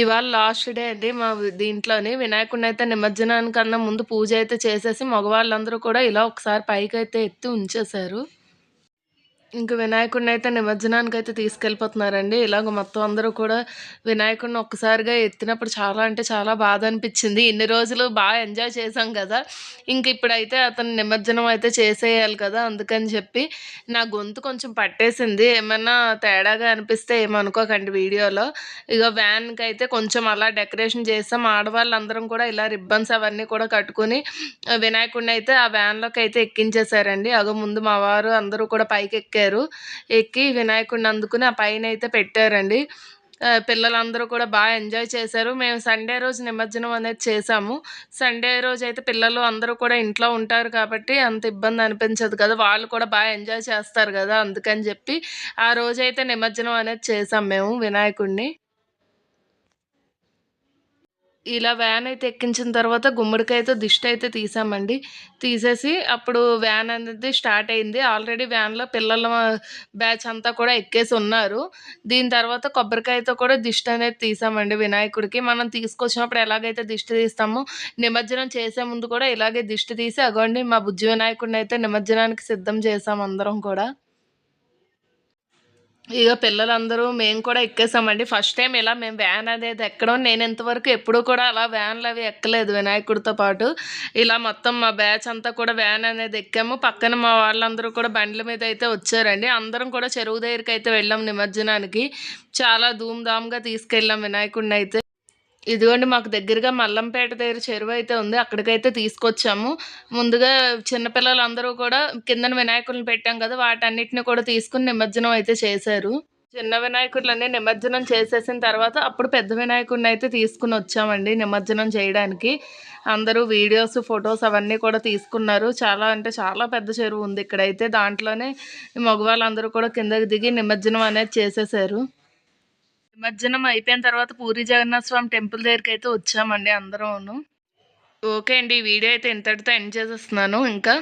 ఇవాళ last day అండి. మా దీంట్లోని వినాయకుడిని అయితే నిమజ్జనానికన్నా ముందు పూజ అయితే చేసేసి మగవాళ్ళందరూ కూడా ఇలా ఒకసారి పైకి అయితే ఎత్తి ఉంచేశారు. ఇంక వినాయకుడిని అయితే నిమజ్జనానికి అయితే తీసుకెళ్ళిపోతున్నారండి. ఇలాగ మొత్తం అందరూ కూడా వినాయకుడిని ఒక్కసారిగా ఎత్తినప్పుడు చాలా అంటే చాలా బాధ అనిపించింది. ఇన్ని రోజులు బాగా ఎంజాయ్ చేసాం కదా. ఇంక ఇప్పుడైతే అతను నిమజ్జనం అయితే చేసేయాలి కదా అందుకని చెప్పి నా గొంతు కొంచెం పట్టేసింది. ఏమన్నా తేడాగా అనిపిస్తే ఏమనుకోకండి వీడియోలో. ఇక వ్యాన్కి అయితే కొంచెం అలా డెకరేషన్ చేస్తాం ఆడవాళ్ళందరం కూడా ఇలా రిబ్బన్స్ అవన్నీ కూడా కట్టుకుని వినాయకుడిని అయితే ఆ వ్యాన్లోకి అయితే ఎక్కించేశారండి. అగో ముందు మా వారు అందరూ కూడా పైకి ఎక్కారు. ఎక్కి వినాయకుడిని అందుకుని ఆ పైన అయితే పెట్టారండి పిల్లలందరూ కూడా బాగా ఎంజాయ్ చేశారు. మేము సండే రోజు నిమజ్జనం అనేది చేసాము సండే రోజు అయితే పిల్లలు అందరూ కూడా ఇంట్లో ఉంటారు కాబట్టి అంత ఇబ్బంది అనిపించదు కదా. వాళ్ళు కూడా బాగా ఎంజాయ్ చేస్తారు కదా అందుకని చెప్పి ఆ రోజైతే నిమజ్జనం అనేది చేసాం మేము వినాయకుడిని. ఇలా వ్యాన్ అయితే ఎక్కించిన తర్వాత గుమ్మడికాయతో దిష్టి అయితే తీసామండి. తీసేసి అప్పుడు వ్యాన్ అనేది స్టార్ట్ అయింది. ఆల్రెడీ వ్యాన్లో పిల్లల బ్యాచ్ అంతా కూడా ఎక్కేసి ఉన్నారు. దీని తర్వాత కొబ్బరికాయతో కూడా దిష్టి అనేది తీసామండి వినాయకుడికి. మనం తీసుకొచ్చినప్పుడు ఎలాగైతే దిష్టి తీస్తామో నిమజ్జనం చేసే ముందు కూడా ఇలాగే దిష్టి తీసి అగోండి మా బుజ్జి వినాయకుడిని అయితే నిమజ్జనానికి సిద్ధం చేసాం అందరం కూడా. ఇక పిల్లలందరూ మేము కూడా ఎక్కేసామండి. ఫస్ట్ టైం ఇలా మేము వ్యాన్ అనేది ఎక్కడం నేను ఇంతవరకు ఎప్పుడూ కూడా అలా వ్యాన్లు అవి ఎక్కలేదు వినాయకుడితో పాటు. ఇలా మొత్తం మా బ్యాచ్ అంతా కూడా వ్యాన్ అనేది ఎక్కాము. పక్కన మా వాళ్ళందరూ కూడా బండ్ల మీద అయితే వచ్చారండి. అందరం కూడా చెరువు దగ్గరికి అయితే వెళ్ళాం నిమజ్జనానికి. చాలా ధూమ్ధామ్గా తీసుకెళ్ళాం వినాయకుడిని అయితే ఇదిగోండి మాకు దగ్గరగా మల్లంపేట దగ్గర చెరువు అయితే ఉంది. అక్కడికైతే తీసుకొచ్చాము. ముందుగా చిన్నపిల్లలందరూ కూడా కిందన వినాయకులను పెట్టాం కదా వాటన్నిటిని కూడా తీసుకుని నిమజ్జనం అయితే చేశారు. చిన్న వినాయకులన్నీ నిమజ్జనం చేసేసిన తర్వాత అప్పుడు పెద్ద వినాయకుడిని అయితే తీసుకుని వచ్చామండి నిమజ్జనం చేయడానికి. అందరూ వీడియోస్ ఫొటోస్ అవన్నీ కూడా తీసుకున్నారు. చాలా అంటే చాలా పెద్ద చెరువు ఉంది ఇక్కడైతే. దాంట్లోనే మగవాళ్ళందరూ కూడా కిందకి దిగి నిమజ్జనం అనేది చేసేసారు. నిమజ్జనం అయిపోయిన తర్వాత పూరి జగన్నాథ స్వామి టెంపుల్ దగ్గరికి అయితే వచ్చామండి అందరూను. ఓకే అండి ఈ వీడియో అయితే ఇంతటితో ఎండ్ చేసేస్తున్నాను. ఇంకా